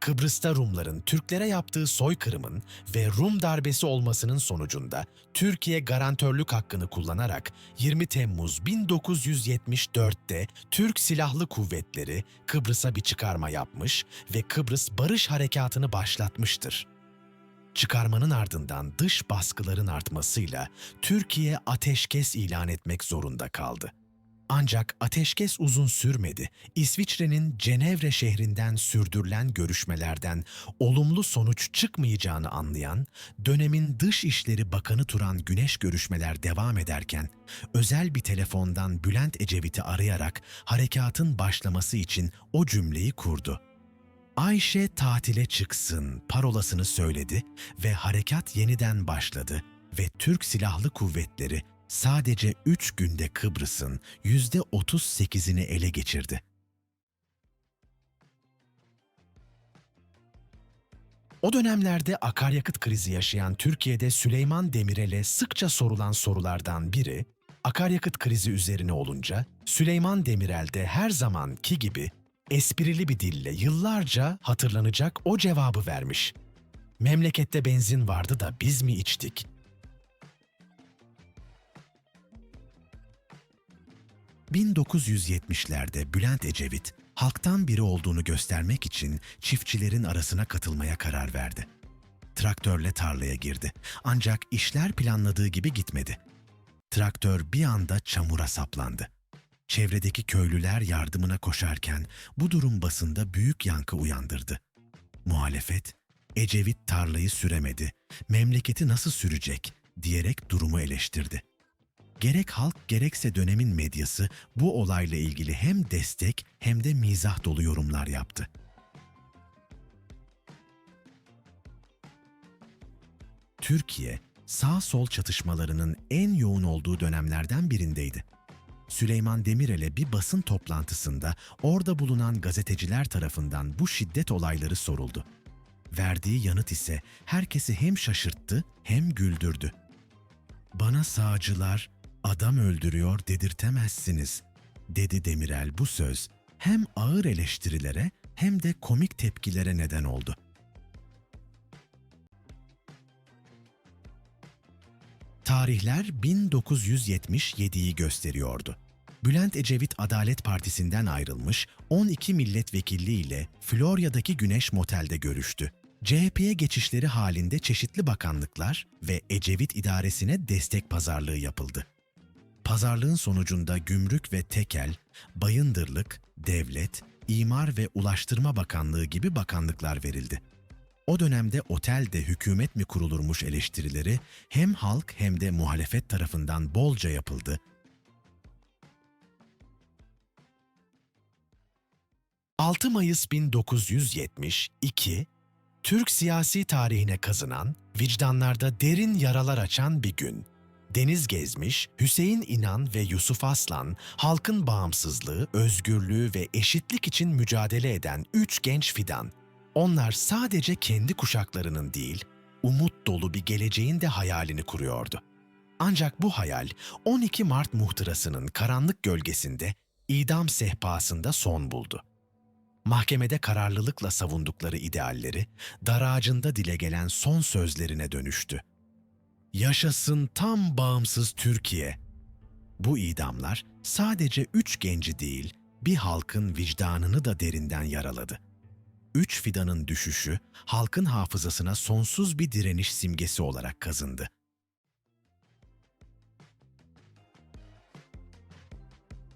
Kıbrıs'ta Rumların Türklere yaptığı soykırımın ve Rum darbesi olmasının sonucunda Türkiye garantörlük hakkını kullanarak 20 Temmuz 1974'te Türk Silahlı Kuvvetleri Kıbrıs'a bir çıkarma yapmış ve Kıbrıs Barış Harekatı'nı başlatmıştır. Çıkarmanın ardından dış baskıların artmasıyla Türkiye ateşkes ilan etmek zorunda kaldı. Ancak ateşkes uzun sürmedi. İsviçre'nin Cenevre şehrinden sürdürülen görüşmelerden olumlu sonuç çıkmayacağını anlayan, dönemin Dışişleri Bakanı Turan Güneş görüşmeler devam ederken, özel bir telefondan Bülent Ecevit'i arayarak harekatın başlaması için o cümleyi kurdu. Ayşe tatile çıksın parolasını söyledi ve harekat yeniden başladı ve Türk Silahlı Kuvvetleri sadece 3 günde Kıbrıs'ın %38'ini ele geçirdi. O dönemlerde akaryakıt krizi yaşayan Türkiye'de Süleyman Demirel'e sıkça sorulan sorulardan biri, akaryakıt krizi üzerine olunca Süleyman Demirel de her zamanki gibi esprili bir dille yıllarca hatırlanacak o cevabı vermiş. Memlekette benzin vardı da biz mi içtik? ...1970'lerde Bülent Ecevit, halktan biri olduğunu göstermek için çiftçilerin arasına katılmaya karar verdi. Traktörle tarlaya girdi. Ancak işler planladığı gibi gitmedi. Traktör bir anda çamura saplandı. Çevredeki köylüler yardımına koşarken bu durum basında büyük yankı uyandırdı. Muhalefet, Ecevit tarlayı süremedi, memleketi nasıl sürecek diyerek durumu eleştirdi. Gerek halk gerekse dönemin medyası bu olayla ilgili hem destek hem de mizah dolu yorumlar yaptı. Türkiye, sağ-sol çatışmalarının en yoğun olduğu dönemlerden birindeydi. Süleyman Demirel'e bir basın toplantısında orada bulunan gazeteciler tarafından bu şiddet olayları soruldu. Verdiği yanıt ise herkesi hem şaşırttı hem güldürdü. Bana sağcılar adam öldürüyor dedirtemezsiniz, dedi Demirel bu söz hem ağır eleştirilere hem de komik tepkilere neden oldu. Tarihler 1977'yi gösteriyordu. Bülent Ecevit Adalet Partisi'nden ayrılmış, 12 milletvekilliği ile Florya'daki Güneş Motel'de görüştü. CHP'ye geçişleri halinde çeşitli bakanlıklar ve Ecevit idaresine destek pazarlığı yapıldı. Pazarlığın sonucunda Gümrük ve Tekel, Bayındırlık, Devlet, İmar ve Ulaştırma Bakanlığı gibi bakanlıklar verildi. O dönemde otelde hükümet mi kurulurmuş eleştirileri hem halk hem de muhalefet tarafından bolca yapıldı. ...6 Mayıs 1972, Türk siyasi tarihine kazınan, vicdanlarda derin yaralar açan bir gün. Deniz Gezmiş, Hüseyin İnan ve Yusuf Aslan, halkın bağımsızlığı, özgürlüğü ve eşitlik için mücadele eden üç genç fidan, onlar sadece kendi kuşaklarının değil, umut dolu bir geleceğin de hayalini kuruyordu. Ancak bu hayal 12 Mart muhtırasının karanlık gölgesinde idam sehpasında son buldu. Mahkemede kararlılıkla savundukları idealleri dar ağacında dile gelen son sözlerine dönüştü. Yaşasın tam bağımsız Türkiye. Bu idamlar sadece üç genci değil, bir halkın vicdanını da derinden yaraladı üç fidanın düşüşü halkın hafızasına sonsuz bir direniş simgesi olarak kazındı.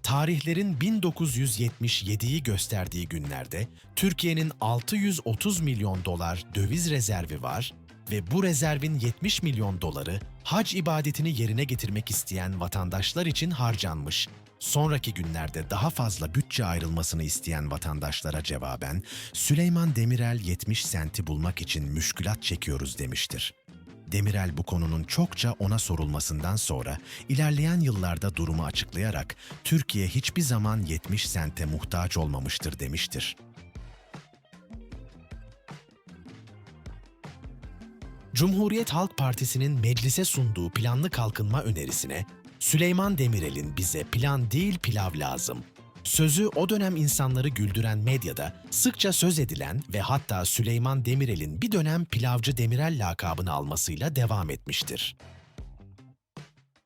Tarihlerin 1977'yi gösterdiği günlerde Türkiye'nin 630 milyon dolar döviz rezervi var ve bu rezervin 70 milyon doları hac ibadetini yerine getirmek isteyen vatandaşlar için harcanmış sonraki günlerde daha fazla bütçe ayrılmasını isteyen vatandaşlara cevaben Süleyman Demirel 70 senti bulmak için müşkülat çekiyoruz demiştir. Demirel bu konunun çokça ona sorulmasından sonra ilerleyen yıllarda durumu açıklayarak Türkiye hiçbir zaman 70 sente muhtaç olmamıştır demiştir. Cumhuriyet Halk Partisi'nin meclise sunduğu planlı kalkınma önerisine Süleyman Demirel'in bize plan değil pilav lazım. sözü o dönem insanları güldüren medyada sıkça söz edilen ve hatta Süleyman Demirel'in bir dönem Pilavcı Demirel lakabını almasıyla devam etmiştir.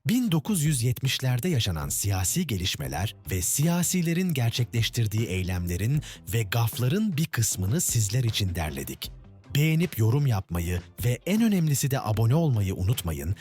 1970'lerde yaşanan siyasi gelişmeler ve siyasilerin gerçekleştirdiği eylemlerin ve gafların bir kısmını sizler için derledik. Beğenip yorum yapmayı ve en önemlisi de abone olmayı unutmayın.